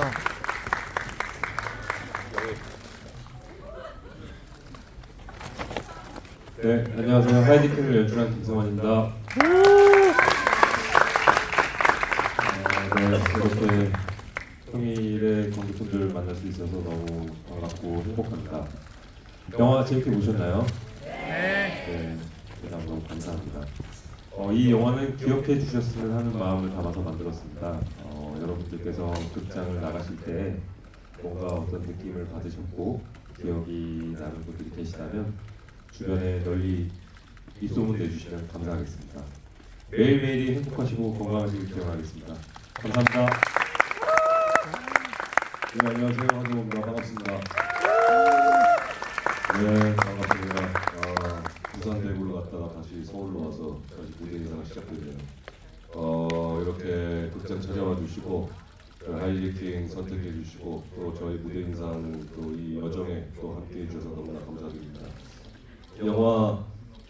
자. 네, 안녕하세요. 하이디크를 연출한 김성환입니다. 어, 네, 이렇게 평일에 관객분들 만날 수 있어서 너무 반갑고 행복합니다. 영화 재밌게 보셨나요? 네. 네 대단 너무 감사합니다. 어, 이 영화는 기억해 주셨으면 하는 마음을 담아서 만들었습니다. 어, 여러분들께서 극장을 나가실 때 뭔가 어떤 느낌을 받으셨고 기억이 나는 분들이 계시다면 주변에 널리 입소문 내주시면 감사하겠습니다. 매일매일이 행복하시고 건강하시길 기원하겠습니다. 감사합니다. 네, 안녕하세요. 한정호입니다. 반갑습니다. 네, 반갑습니다. 아, 부산 대구로 갔다가 다시 서울로 와서 다시 무대 인사가 시작되네요. 어, 이렇게 극장 찾아와 주시고 그 하이리팅 선택해 주시고 또 저희 무대 인상 또 이 여정에 또 함께 해 주셔서 너무나 감사드립니다. 영화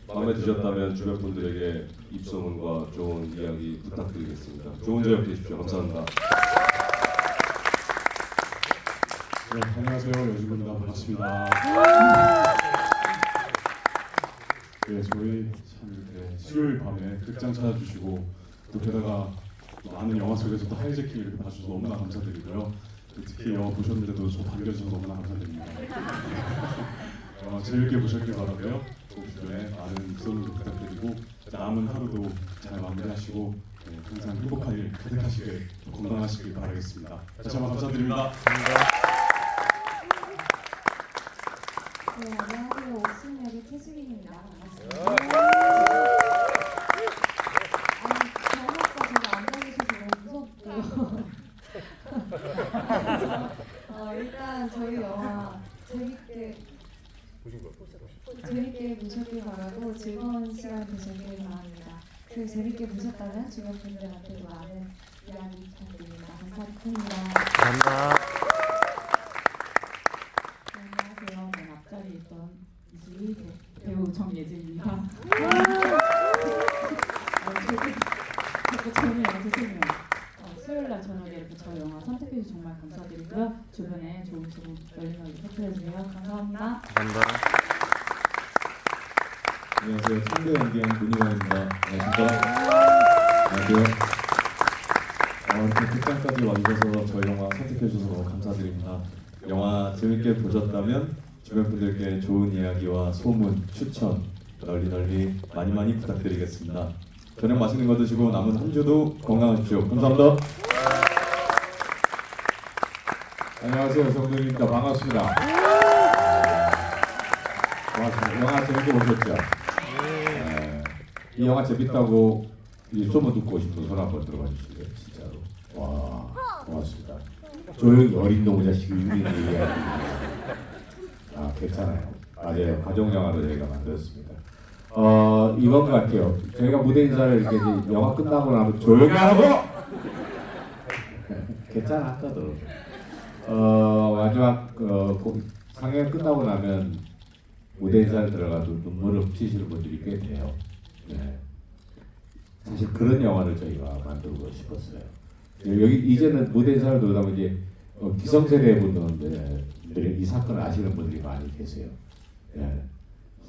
마음에 드셨다면 주변 분들에게 입소문과 좋은 이야기 부탁드리겠습니다. 좋은 저녁 되십시오. 감사합니다. 네, 안녕하세요. 여주입니다. 반갑습니다. 네, 저희 참 이렇게 수요일 밤에 극장 찾아주시고 또 게다가 많은 영화 속에서 또 하이제킹 이렇게 봐주셔서 너무나 감사드리고요. 또 특히 영화 보셨는데도 저 반겨주셔서 너무나 감사드립니다. 어, 재밌게 보셨길 바라고요. 또 주변에 많은 소문도 부탁드리고 남은 하루도 잘 마무리하시고 네, 항상 행복한 일 가득하시길 또 건강하시길 바라겠습니다. 다시 한번 감사드립니다. 네, 안녕하세요. 옥순역의 최수빈입니다. 반갑습니다. 아니, 저녁과 제가 앉아계셔서 너무 무섭고요. 어, 일단 저희 영화 재밌게 재밌게 보셨길 바라고 즐거운 시간 되셨길 바랍니다. 그 재밌게 보셨다면 주변 분들한테도 많은 이야기 부탁드립니다. 감사합니다. 감사합니다. 안녕하세요. 맨 앞자리에 있던 이수희 배- 배우 정예진입니다. 어, 저기 자꾸 저는 죄송해요. 어, 수요일 날 저녁에 이렇게 저 영화 선택해 주셔서 정말 감사드리고요. 주변에 좋은 소문 널리 널리 퍼뜨려 주세요. 감사합니다. 감사합니다. 안녕하세요. 청대 연기한 문희원입니다. 안녕하십니까? 안녕하세요. 어, 이렇게 극장까지 와주셔서 저희 영화 선택해주셔서 너무 감사드립니다. 영화 재밌게 보셨다면 주변 분들께 좋은 이야기와 소문, 추천 널리 널리 많이 많이 부탁드리겠습니다. 저녁 맛있는 거 드시고 남은 한 주도 건강하십시오. 감사합니다. 안녕하세요 정동입니다 반갑습니다 와, 영화 재밌게 보셨죠? 네. 이 영화 재밌다고 이 소문 듣고 싶은 손 한번 들어봐 주시고요 진짜로. 와 고맙습니다. 조용히 어린 놈의 자식이 유리는 얘기하는 아 괜찮아요. 맞아요. 가족 영화로 저희가 만들었습니다. 어 이건 것 같아요. 저희가 무대 인사를 이렇게 이제 영화 끝나고 나면 조용히 하라고 괜찮아 아까도. 어 마지막 어, 고- 상영 끝나고 나면 무대 인사를 들어가도 눈물을 훔치시는 분들이 꽤 돼요. 네. 사실 그런 영화를 저희가 만들고 싶었어요. 네, 여기 이제는 무대 인사를 들어다 보면 기성세대 분들이 이 사건을 아시는 분들이 많이 계세요. 네.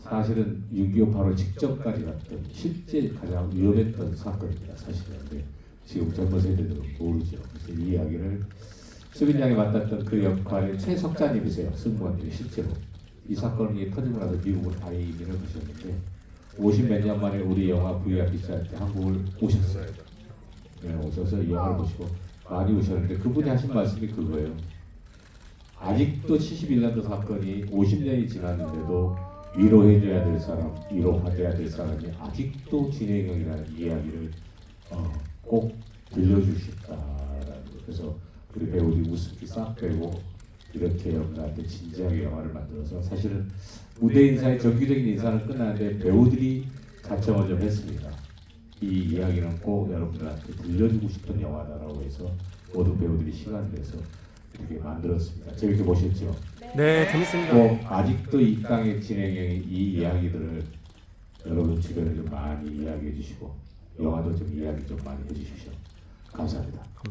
사실은 6.25 바로 직전까지 갔던 실제 가장 위험했던 사건입니다. 사실은 근데 지금 젊은 세대들은 모르죠. 그래서 이 이야기를 수빈 양이 맡았던 그 역할의 최석자님이세요. 승무원님이 실제로 이 사건이 터지고 나서 미국으로 다 이민을 가셨는데 50몇 년 만에 우리 영화 VIPC 할때 한국을 오셨어요. 네, 오셔서 이 영화를 보시고 많이 오셨는데 그분이 하신 말씀이 그거예요. 아직도 71년도 사건이 50년이 지났는데도 위로해줘야 될 사람, 위로받아야 될 사람이 아직도 진행형이라는 이야기를 어, 꼭 들려주셨다라는 거. 그래서 우리 배우들이 웃음기 싹 빼고 이렇게 여러분들한테 진지하게 영화를 만들어서 사실은 무대 인사의 정기적인 인사는 끝나는데 배우들이 자청을 좀 했습니다. 이 이야기는 꼭 여러분들한테 들려주고 싶은 영화다라고 해서 모든 배우들이 시간을 내서 이렇게 만들었습니다. 재밌게 보셨죠? 네, 재밌습니다. 꼭 아직도 이 땅의 진행형이 이 이야기들을 여러분 주변에 좀 많이 이야기해 주시고 영화도 좀 이야기 좀 많이 해 주십시오. 감사합니다. 감사.